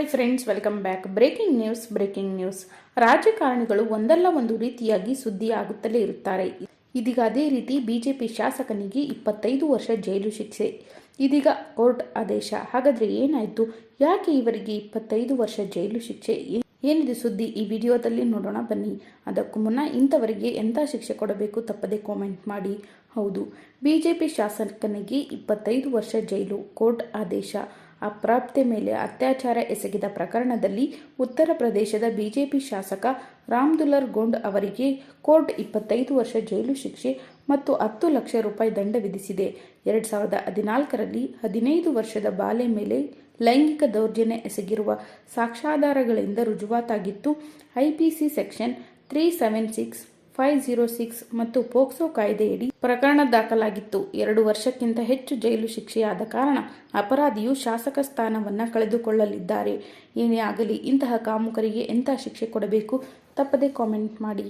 Hi friends welcome back breaking news breaking news ರಾಜಕಾರಣಿಗಳು ಒಂದಲ್ಲ ಒಂದು ರೀತಿಯಾಗಿ ಸುದ್ದಿ ಆಗುತ್ತಲೇ ಇರುತ್ತಾರೆ. ಇದೀಗ ಅದೇ ರೀತಿ ಬಿಜೆಪಿ ಶಾಸಕನಿಗೆ ಇಪ್ಪತ್ತೈದು ವರ್ಷ ಜೈಲು ಶಿಕ್ಷೆ. ಇದೀಗ ಕೋರ್ಟ್ ಆದೇಶ. ಹಾಗಾದರೆ ಏನಾಯಿತು? ಯಾಕೆ ಇವರಿಗೆ ಇಪ್ಪತ್ತೈದು ವರ್ಷ ಜೈಲು ಶಿಕ್ಷೆ? ಏನಿದೆ ಸುದ್ದಿ? ಈ ವಿಡಿಯೋದಲ್ಲಿ ನೋಡೋಣ, ಬನ್ನಿ. ಅದಕ್ಕೂ ಮುನ್ನ ಇಂಥವರಿಗೆ ಎಂಥ ಶಿಕ್ಷೆ ಕೊಡಬೇಕು ತಪ್ಪದೆ ಕಾಮೆಂಟ್ ಮಾಡಿ. ಹೌದು, ಬಿಜೆಪಿ ಶಾಸಕನಿಗೆ ಇಪ್ಪತ್ತೈದು ವರ್ಷ ಜೈಲು ಕೋರ್ಟ್ ಆದೇಶ. ಅಪ್ರಾಪ್ತೆ ಮೇಲೆ ಅತ್ಯಾಚಾರ ಎಸಗಿದ ಪ್ರಕರಣದಲ್ಲಿ ಉತ್ತರ ಪ್ರದೇಶದ ಬಿಜೆಪಿ ಶಾಸಕ ರಾಮ್ದುಲರ್ ಗೊಂಡ್ ಅವರಿಗೆ ಕೋರ್ಟ್ ಇಪ್ಪತ್ತೈದು ವರ್ಷ ಜೈಲು ಶಿಕ್ಷೆ ಮತ್ತು ಹತ್ತು ಲಕ್ಷ ರೂಪಾಯಿ ದಂಡ ವಿಧಿಸಿದೆ. ಎರಡು ಸಾವಿರದ ಹದಿನಾಲ್ಕರಲ್ಲಿ ಹದಿನೈದು ವರ್ಷದ ಬಾಲೆ ಮೇಲೆ ಲೈಂಗಿಕ ದೌರ್ಜನ್ಯ ಎಸಗಿರುವ ಸಾಕ್ಷ್ಯಾಧಾರಗಳಿಂದ ರುಜುವಾತಾಗಿತ್ತು. IPC section three seven six five zero six ಮತ್ತು ಪೋಕ್ಸೋ ಕಾಯ್ದೆಯಡಿ ಪ್ರಕರಣ ದಾಖಲಾಗಿತ್ತು. ಎರಡು ವರ್ಷಕ್ಕಿಂತ ಹೆಚ್ಚು ಜೈಲು ಶಿಕ್ಷೆಯಾದ ಕಾರಣ ಅಪರಾಧಿಯು ಶಾಸಕ ಸ್ಥಾನವನ್ನು ಕಳೆದುಕೊಳ್ಳಲಿದ್ದಾರೆ. ಏನೇ ಆಗಲಿ, ಇಂತಹ ಕಾಮುಕರಿಗೆ ಎಂಥ ಶಿಕ್ಷೆ ಕೊಡಬೇಕು? ತಪ್ಪದೆ ಕಾಮೆಂಟ್ ಮಾಡಿ.